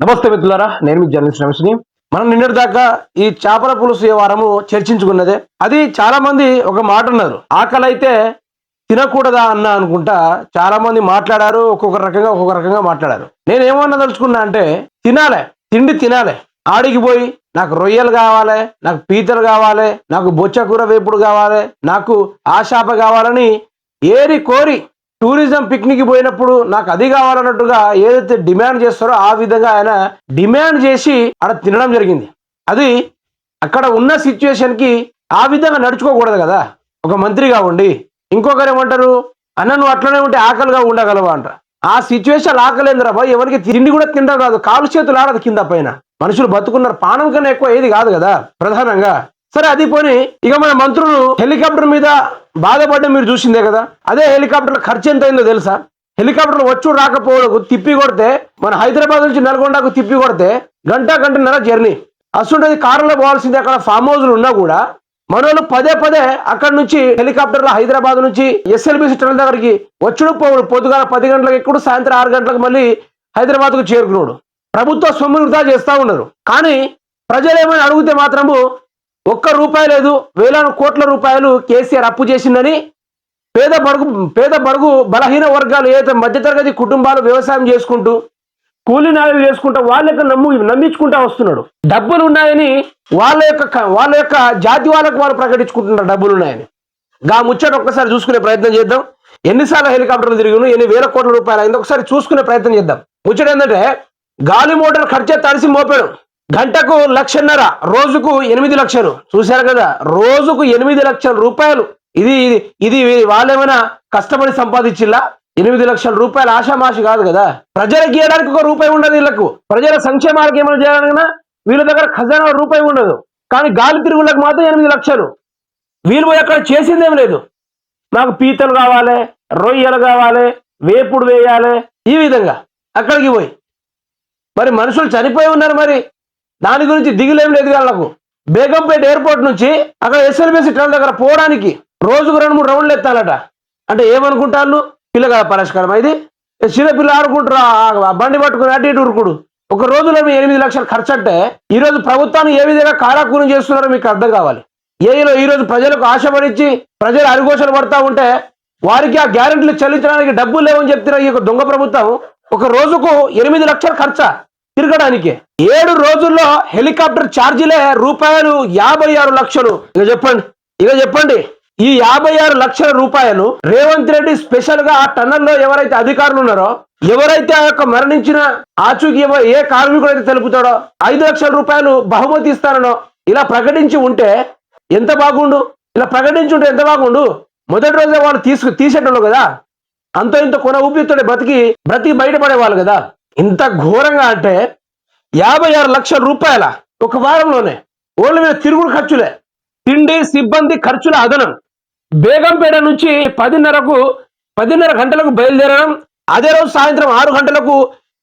నమస్తే మిత్రులారా నేను మీ జర్నలిస్ట్ రమేష్ని మనం నిన్నటి దాకా ఈ చేపల పులుసు వారము చర్చించుకున్నదే. అది చాలా మంది ఒక మాట అన్నారు. ఆకలి అయితే తినకూడదా అన్న అనుకుంటా చాలా మంది మాట్లాడారు ఒక్కొక్క రకంగా ఒక్కొక్క రకంగా మాట్లాడారు. నేను ఏమన్నా తలుచుకున్నా అంటే తినాలే తిండి తినాలే. ఆడికి పోయి నాకు రొయ్యలు కావాలి నాకు పీతలు కావాలి నాకు బొచ్చకూర వేపుడు కావాలి నాకు ఆ చేప కావాలని ఏరి కోరి టూరిజం పిక్నిక్ పోయినప్పుడు నాకు అది కావాలన్నట్టుగా ఏదైతే డిమాండ్ చేస్తారో ఆ విధంగా ఆయన డిమాండ్ చేసి అక్కడ తినడం జరిగింది. అది అక్కడ ఉన్న సిచ్యువేషన్కి ఆ విధంగా నడుచుకోకూడదు కదా. ఒక మంత్రిగా ఉండి ఇంకొకరు ఏమంటారు? అన్న నువ్వు అట్లనే ఉంటే ఆకలిగా ఉండగలవా అంట. ఆ సిచ్యువేషన్ ఆకలేందిరా బాబు ఎవరికి తిండి కూడా తినడం రాదు. కాలు చేతులు ఆడదు కింద పైన. మనుషులు బతుకున్నారు. పానం కన్నా ఎక్కువ ఏది కాదు కదా ప్రధానంగా. సరే అది పోని ఇక మన మంత్రులు హెలికాప్టర్ మీద బాధపడ్డం మీరు చూసిందే కదా? అదే హెలికాప్టర్ ఖర్చు ఎంత అయిందో తెలుసా? హెలికాప్టర్లు వచ్చు రాకపోవడం తిప్పి కొడితే మన హైదరాబాద్ నుంచి నల్గొండకు తిప్పి కొడితే గంట గంటన్నర జర్నీ. అసలుంటది కారులో పోవాల్సింది అక్కడ ఫామ్ హౌస్లు ఉన్నా కూడా. మనోళ్ళు పదే పదే అక్కడ నుంచి హెలికాప్టర్లో హైదరాబాద్ నుంచి ఎస్ఎల్బిసి టనల్ దగ్గరికి వచ్చుడు పోవుడు. పొద్దుగాల పది గంటలకు ఎక్కుడు సాయంత్రం ఆరు గంటలకు మళ్ళీ హైదరాబాద్కు చేరుకున్నాడు. ప్రభుత్వ సొమ్ము వృధా ఉన్నారు. కానీ ప్రజలు ఏమైనా అడిగితే మాత్రము ఒక్క రూపాయి లేదు. వేలాను కోట్ల రూపాయలు కేసీఆర్ అప్పు చేసిందని పేద బడుగు పేద బడుగు బలహీన వర్గాలు ఏదైతే మధ్యతరగతి కుటుంబాలు వ్యవసాయం చేసుకుంటూ కూలి నాయలు చేసుకుంటూ వాళ్ళ యొక్క నమ్ము నమ్మించుకుంటా వస్తున్నాడు. డబ్బులు ఉన్నాయని వాళ్ళ యొక్క వాళ్ళ యొక్క జాతి వాళ్ళకు వాళ్ళు ప్రకటించుకుంటున్నారు డబ్బులు ఉన్నాయని గా ముచ్చట ఒక్కసారి చూసుకునే ప్రయత్నం చేద్దాం. ఎన్నిసార్లు హెలికాప్టర్లు తిరిగిను ఎన్ని వేల కోట్ల రూపాయలు అయింది ఒకసారి చూసుకునే ప్రయత్నం చేద్దాం. ముచ్చట ఏంటంటే గాలి మోటార్ ఖర్చే తడిసి మోపాడు. గంటకు లక్షన్నర రోజుకు ఎనిమిది లక్షలు. చూశారు కదా? రోజుకు ఎనిమిది లక్షల రూపాయలు. ఇది ఇది ఇది వాళ్ళేమైనా కష్టపడి సంపాదించిల్లా ఎనిమిది లక్షల రూపాయలు ఆషామాషి కాదు కదా? ప్రజలకు గీయడానికి ఒక రూపాయి ఉండదు వీళ్ళకు. ప్రజల సంక్షేమాలకు ఏమైనా చేయాలన్నా వీళ్ళ దగ్గర ఖజానా రూపాయి ఉండదు. కానీ గాలి తిరుగులకు మాత్రం ఎనిమిది లక్షలు. వీళ్ళు పోయి అక్కడ చేసిందేం లేదు. నాకు పీతలు కావాలి రొయ్యలు కావాలి వేపుడు వేయాలి. ఈ విధంగా అక్కడికి పోయి. మరి మనుషులు చనిపోయి ఉన్నారు మరి. దాని గురించి దిగులేం లేదు వాళ్ళకు బేగంపేట ఎయిర్పోర్ట్ నుంచి అక్కడ ఎస్ఎల్బిసి ట్రైన్ దగ్గర పోవడానికి రోజుకు రెండు మూడు రౌండ్లు ఎత్తాలట. అంటే ఏమనుకుంటాను పిల్లగా పరిష్కారం ఇది. చిన్నపిల్ల ఆడుకుంటారు? బండి పట్టుకుని అటు ఇటు ఉరుకుడు. ఒక రోజులో మీ ఎనిమిది లక్షలు ఖర్చు అంటే ఈరోజు ప్రభుత్వాన్ని ఏ విధంగా కారాకూరం చేస్తున్నారో మీకు అర్థం కావాలి. ఏలో ఈ రోజు ప్రజలకు ఆశపడిచ్చి ప్రజలు అరిగోషలు పడతా ఉంటే వారికి ఆ గ్యారెంటీలు చెల్లించడానికి డబ్బులు లేవని చెప్తున్నారు ఈ యొక్క దొంగ ప్రభుత్వం ఒక రోజుకు ఎనిమిది లక్షలు ఖర్చా? తిరగడానికి. ఏడు రోజుల్లో హెలికాప్టర్ ఛార్జీలే రూపాయలు యాభై ఆరు లక్షలు. ఇక చెప్పండి ఇక చెప్పండి. ఈ యాభై ఆరు లక్షల రూపాయలు రేవంత్ రెడ్డి స్పెషల్గా ఆ టన్నల్లో ఎవరైతే అధికారులు ఉన్నారో ఎవరైతే ఆ యొక్క మరణించిన ఆచూకీ ఏ కార్మికుడు అయితే తెలుపుతాడో ఐదు లక్షల రూపాయలు బహుమతి ఇస్తానో ఇలా ప్రకటించి ఉంటే ఎంత బాగుండు? ఇలా ప్రకటించి ఉంటే ఎంత బాగుండు? మొదటి రోజే వాళ్ళు తీసుకు తీసేటోళ్ళు కదా? అంత ఇంత కొన ఊపిరితోనే బతికి బ్రతికి బయటపడేవాళ్ళు కదా? ఇంత ఘోరంగా అంటే యాభై ఆరు లక్షల రూపాయల ఒక వారంలోనే ఓళ్ళ మీద తిరుగుడు ఖర్చులే. తిండి సిబ్బంది ఖర్చుల అదనం. బేగంపేట నుంచి పదిన్నరకు పదిన్నర గంటలకు బయలుదేరడం అదే రోజు సాయంత్రం ఆరు గంటలకు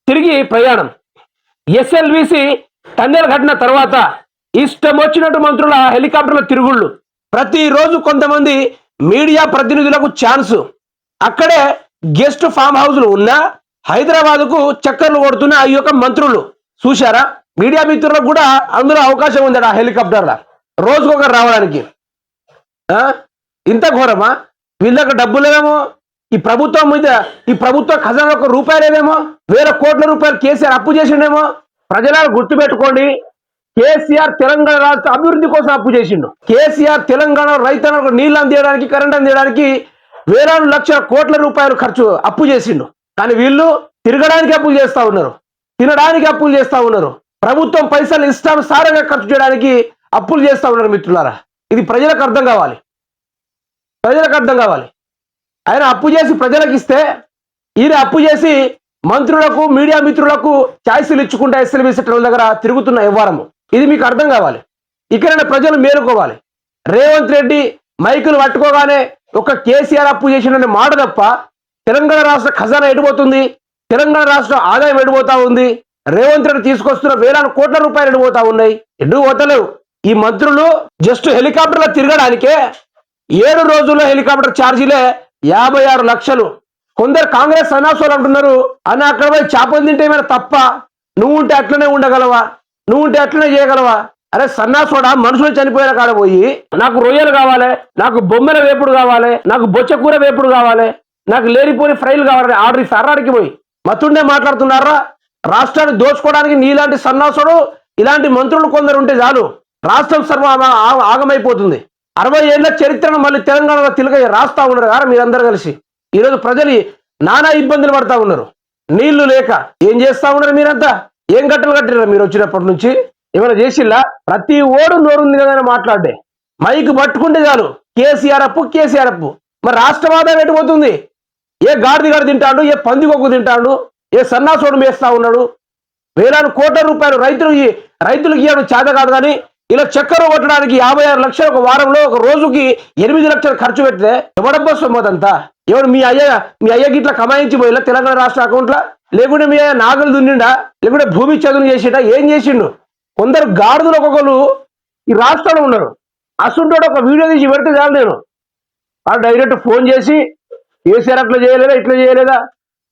తిరిగి ప్రయాణం. ఎస్ఎల్విసి టన్నెల్ కట్టిన తర్వాత ఇష్టం వచ్చినట్టు మంత్రుల హెలికాప్టర్ల తిరుగుళ్ళు. ప్రతిరోజు కొంతమంది మీడియా ప్రతినిధులకు ఛాన్స్. అక్కడే గెస్ట్ ఫామ్ హౌస్లు ఉన్నా హైదరాబాద్కు చక్కర్లు కొడుతున్న ఈ యొక్క మంత్రులు. చూశారా? మీడియా మిత్రులకు కూడా అందులో అవకాశం ఉందట ఆ హెలికాప్టర్ల. రోజుకొకరు రావడానికి. ఆ? ఇంత ఘోరమా? వీళ్ళ డబ్బులేమో ఈ ప్రభుత్వం మీద ఈ ప్రభుత్వ ఖజానా ఒక రూపాయి లేదేమో వేల కోట్ల రూపాయలు కేసీఆర్ అప్పు చేసిండేమో? ప్రజలను గుర్తుపెట్టుకోండి. కేసీఆర్ తెలంగాణ రాష్ట్ర అభివృద్ధి కోసం అప్పు చేసిండు. కేసీఆర్ తెలంగాణ రైతులకు నీళ్ళు అందియడానికి కరెంట్ అందియడానికి వేలాది లక్షల కోట్ల రూపాయలు ఖర్చు అప్పు చేసిండు. కానీ వీళ్ళు తిరగడానికి అప్పులు చేస్తూ ఉన్నారు. తినడానికి అప్పులు చేస్తూ ఉన్నారు. ప్రభుత్వం పైసలు ఇష్టానుసారంగా ఖర్చు చేయడానికి అప్పులు చేస్తా ఉన్నారు మిత్రులారా. ఇది ప్రజలకు అర్థం కావాలి. ప్రజలకు అర్థం కావాలి. ఆయన అప్పు చేసి ప్రజలకు ఇస్తే ఈయన అప్పు చేసి మంత్రులకు మీడియా మిత్రులకు ఛాయిస్లు ఇచ్చుకుంటా ఎస్ఎల్బీ సెక్టర్ల దగ్గర తిరుగుతున్న వ్యవహారము. ఇది మీకు అర్థం కావాలి. ఇక్కడ ప్రజలు మేలుకోవాలి. రేవంత్ రెడ్డి మైకులు పట్టుకోగానే ఒక కేసీఆర్ అప్పు చేసిన మాట తప్ప తెలంగాణ రాష్ట్ర ఖజానా ఎడిపోతుంది. తెలంగాణ రాష్ట్ర ఆదాయం ఎడిపోతా ఉంది. రేవంత్ రెడ్డి తీసుకొస్తున్న వేలాది కోట్ల రూపాయలు ఎడిపోతా ఉన్నాయి. ఎటు పోతలేవు? ఈ మంత్రులు జస్ట్ హెలికాప్టర్లో తిరగడానికే ఏడు రోజుల్లో హెలికాప్టర్ ఛార్జీలే యాభై ఆరు లక్షలు. కొందరు కాంగ్రెస్ సన్నాసులు అంటున్నారు అని అక్కడ పోయి చేపలు తింటే ఏమైనా తప్ప? నువ్వు ఉంటే అట్లనే ఉండగలవా? నువ్వు ఉంటే అట్లనే చేయగలవా? అరే సన్నాసుడా మనుషులు చనిపోయిన కాడ పోయి నాకు రొయ్యలు కావాలి నాకు బొమ్మల వేపుడు కావాలి నాకు బొచ్చకూర వేపుడు కావాలి నాకు లేనిపోని ఫ్రైలు కావాలని ఆర్డర్ సర్రాడికి పోయి. మతుండే మాట్లాడుతున్నారా? రాష్ట్రాన్ని దోచుకోవడానికి నీలాంటి సన్నాసుడు ఇలాంటి మంత్రులు కొందరు ఉంటే చాలు. రాష్ట్రం సర్వ ఆగమైపోతుంది. అరవై ఏళ్ళ చరిత్రను మళ్ళీ తెలంగాణలో తిలక రాస్తా ఉన్నారు కదా మీరందరూ కలిసి. ఈరోజు ప్రజలు నానా ఇబ్బందులు పడతా ఉన్నారు. నీళ్ళు లేక ఏం చేస్తా ఉన్నారు మీరంతా? ఏం గట్టలు కట్టినారు మీరు వచ్చినప్పటి నుంచి? ఏమైనా చేసిల్లా? ప్రతి ఓడు నోరుంది కదా మాట్లాడే మైక్ పట్టుకుంటే చాలు. కేసీఆర్ అప్పు కేసీఆర్ అప్పు. మరి రాష్ట్రం ఆదాయం ఎటుపోతుంది ఏ గాడిదిగాడు తింటాడు ఏ పందిగొక్కు తింటాడు ఏ సన్నాసోడు మేస్తా ఉన్నాడు? వేలాది కోట్ల రూపాయలు రైతులు రైతులకు ఇవ్వడం చేత కాదు కానీ ఇలా చక్కెర కొట్టడానికి యాభై ఆరు లక్షలు ఒక వారంలో ఒక రోజుకి ఎనిమిది లక్షలు ఖర్చు పెడితే ఎవడబ్బా సొమ్మదంతా? ఎవడు మీ అయ్య మీ అయ్య గిట్ల కమాయించి పోయిలా తెలంగాణ రాష్ట్ర అకౌంట్లో? లేకుంటే మీ అయ్య నాగలు దున్నిండా? లేకుంటే భూమి చదువు చేసిండా? ఏం చేసిండు? కొందరు గాడిదలు ఒక్కొక్కరు ఈ రాష్ట్రంలో ఉన్నారు. అసంటోడు ఒక వీడియో తీసి పెడితే చాలు నేను. వాళ్ళు డైరెక్ట్ ఫోన్ చేసి కేసీఆర్ అట్లా చేయలేదా ఇట్లా చేయలేదా?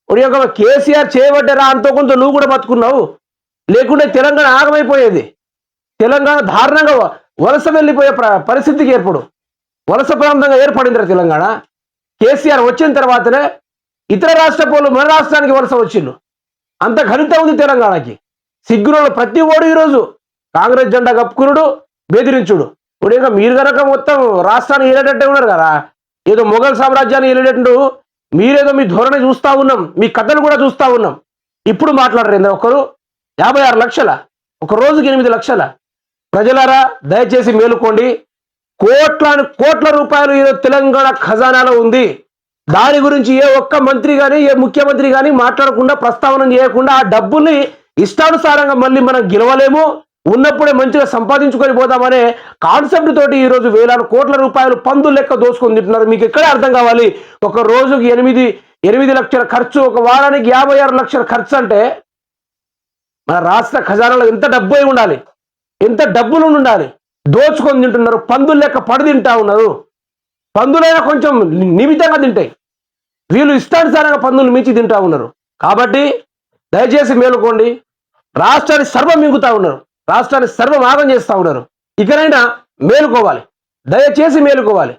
ఒడి ఒక కేసీఆర్ చేయబడ్డారా అంతో కొంత నువ్వు కూడా బతుకున్నావు. లేకుంటే తెలంగాణ ఆగమైపోయేది. తెలంగాణ దారుణంగా వలస వెళ్ళిపోయే పరిస్థితికి ఏర్పడు. వలస ప్రాంతంగా ఏర్పడిందిరా తెలంగాణ. కేసీఆర్ వచ్చిన తర్వాతనే ఇతర రాష్ట్ర పౌరులు మన రాష్ట్రానికి వలస వచ్చిండు అంత ఘనత ఉంది తెలంగాణకి. సిగ్గురోళ్ళు ప్రతి ఓడు ఈరోజు కాంగ్రెస్ జెండా కప్పుకునుడు బెదిరించుడు. ఇప్పుడు ఇంకా మీరు కనుక మొత్తం రాష్ట్రాన్ని ఏలేటట్టే ఉన్నారు కదా ఏదో మొఘల్ సామ్రాజ్యాన్ని వెళ్ళినట్టు మీరేదో మీ ధోరణి చూస్తా ఉన్నాం మీ కథలు కూడా చూస్తూ ఉన్నాం. ఇప్పుడు మాట్లాడరు ఇంద్ర ఒకరు యాభై ఆరు లక్షల ఒక రోజుకి ఎనిమిది లక్షల. ప్రజలారా దయచేసి మేలుకోండి. కోట్ల కోట్ల రూపాయలు ఏదో తెలంగాణ ఖజానాలో ఉంది. దాని గురించి ఏ ఒక్క మంత్రి కానీ ఏ ముఖ్యమంత్రి కానీ మాట్లాడకుండా ప్రస్తావన చేయకుండా ఆ డబ్బుల్ని ఇష్టానుసారంగా మళ్ళీ మనం గెలవలేము. ఉన్నప్పుడే మంచిగా సంపాదించుకొని పోదామనే కాన్సెప్ట్ తోటి ఈ రోజు వేలాది కోట్ల రూపాయలు పందులు లెక్క దోసుకొని తింటున్నారు. మీకు ఎక్కడే అర్థం కావాలి? ఒక రోజుకి ఎనిమిది ఎనిమిది లక్షల ఖర్చు ఒక వారానికి యాభై ఆరు లక్షల ఖర్చు అంటే మన రాష్ట్ర ఖజానాలో ఎంత డబ్బు అయి ఉండాలి? ఎంత డబ్బులు ఉండాలి? దోచుకొని తింటున్నారు పందులు లెక్క పడి తింటా ఉన్నారు. పందులైనా కొంచెం నిమితంగా తింటాయి. వీళ్ళు ఇష్టానుసారంగా పందులు మించి తింటా ఉన్నారు. కాబట్టి దయచేసి మేలుకోండి. రాష్ట్రాన్ని సర్వం మింగుతా ఉన్నారు. రాష్ట్రాన్ని సర్వం చేస్తూ చేస్తా ఉన్నారు. ఇకనైనా మేలుకోవాలి. దయచేసి మేలుకోవాలి.